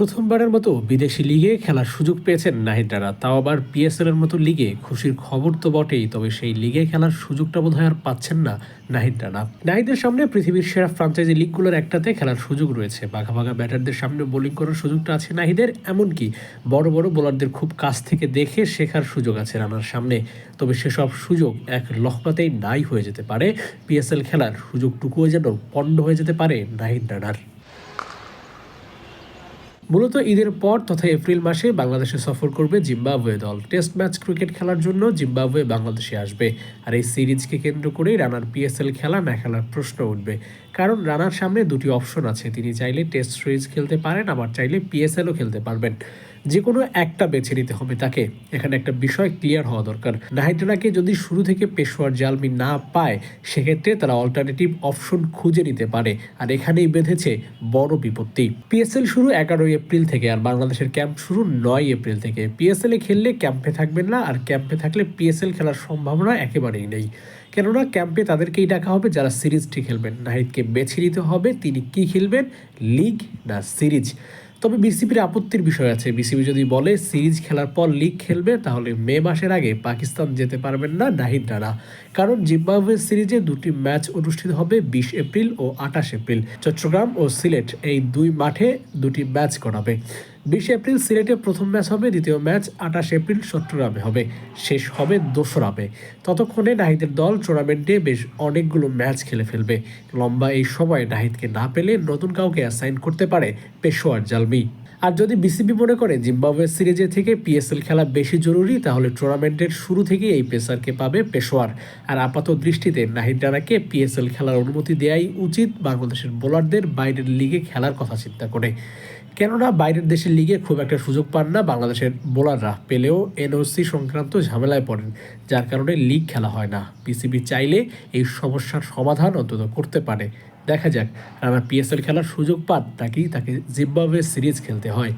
প্রথমবারের মতো বিদেশি লিগে খেলার সুযোগ পেয়েছেন নাহিদ রানা তাও আবার পিএসএল এর মতো লিগে খুশির খবর তো বটেই, তবে সেই লিগে খেলার সুযোগটা বোধহয় আর পাচ্ছেন না নাহিদ রানা নাহিদের সামনে পৃথিবীর সেরা ফ্রাঞ্চাইজি লিগগুলোর একটাতে খেলার সুযোগ রয়েছে। বাঘা বাঘা ব্যাটারদের সামনে বোলিং করার সুযোগটা আছে নাহিদের, এমনকি বড় বড় বোলারদের খুব কাছ থেকে দেখে শেখার সুযোগ আছে রানার সামনে। তবে সেসব সুযোগ এক লহমাতেই নাই হয়ে যেতে পারে। পিএসএল খেলার সুযোগটুকুও যেন পণ্ড হয়ে যেতে পারে নাহিদ রানার। মূলত ঈদের পর তথা এপ্রিল মাসে বাংলাদেশে সফর করবে জিম্বাবুয়ে দল। টেস্ট ম্যাচ ক্রিকেট খেলার জন্য জিম্বাবুয়ে বাংলাদেশে আসবে। আর এই সিরিজকে কেন্দ্র করেই রানার পিএসএল খেলা না খেলার প্রশ্ন উঠবে। কারণ রানার সামনে দুটি অপশন আছে। তিনি চাইলে টেস্ট সিরিজ খেলতে পারেন, আবার চাইলে পিএসএলও খেলতে পারবেন। যে কোনো একটা বেছে নিতে হবে, তাকে। এখানে একটা বিষয় ক্লিয়ার হওয়া দরকার। নাহিদানাকে যদি শুরু থেকে পেশোয়ার জালমি না পায়, সেক্ষেত্রে তারা অল্টারনেটিভ অপশন খুঁজে নিতে পারে। আর এখানেই বেঁধেছে বড় বিপত্তি। পিএসএল শুরু এগারোই এপ্রিল থেকে, আর বাংলাদেশের ক্যাম্প শুরু নয় এপ্রিল থেকে। পিএসএল এ খেললে ক্যাম্পে থাকবেন না, আর ক্যাম্পে থাকলে পিএসএল খেলার সম্ভাবনা একেবারেই নেই। কেননা ক্যাম্পে তাদেরকেই ডাকা হবে যারা সিরিজটি খেলবেন। নাহিদকে বেছে নিতে হবে তিনি কি খেলবেন, লিগ না সিরিজ। তবে বিসিবির আপত্তির বিষয় আছে। বিসিবি যদি বলে সিরিজ খেলার পর লিগ খেলবে, তাহলে মে মাসের আগে পাকিস্তান যেতে পারবেন না নাহিদ রানা। কারণ জিম্বাবুয়ে সিরিজে দুটি ম্যাচ অনুষ্ঠিত হবে বিশ এপ্রিল ও আঠাশ এপ্রিল। চট্টগ্রাম ও সিলেট এই দুই মাঠে দুটি ম্যাচ করাবে বিশ এপ্রিল সিলেটে প্রথম ম্যাচ হবে, দ্বিতীয় ম্যাচ আঠাশ এপ্রিল চট্টগ্রামে হবে। শেষ হবে দোসরামে ততক্ষণে নাহিদের দল টুর্নামেন্টে বেশ অনেকগুলো ম্যাচ খেলে ফেলবে। লম্বা এই সময় নাহিদকে না পেলে নতুন কাউকে অ্যাসাইন করতে পারে পেশোয়ার জালমি। আর যদি বিসিবি মনে করে জিম্বাবুয়ে সিরিজে থেকে পিএসএল খেলা বেশি জরুরি, তাহলে টুর্নামেন্টের শুরু থেকেই এই পেসারকে পাবে পেশোয়ার। আর আপাত দৃষ্টিতে নাহিদ রানাকে পিএসএল খেলার অনুমতি দেয়াই উচিত বাংলাদেশের বোলারদের বাইরের লিগে খেলার কথা চিন্তা করে। কেননা বাইরের দেশের লিগে খুব একটা সুযোগ পান না বাংলাদেশের বোলাররা। পেলেও এনওসি সংক্রান্ত ঝামেলায় পড়েন, যার কারণে লিগ খেলা হয় না। পিসিবি চাইলে এই সমস্যার সমাধান অন্তত করতে পারে। দেখা যাক রানা পিএসএল খেলার সুযোগ পাত তাকেই তাকে জিম্বাবুয়ে সিরিজ খেলতে হয়।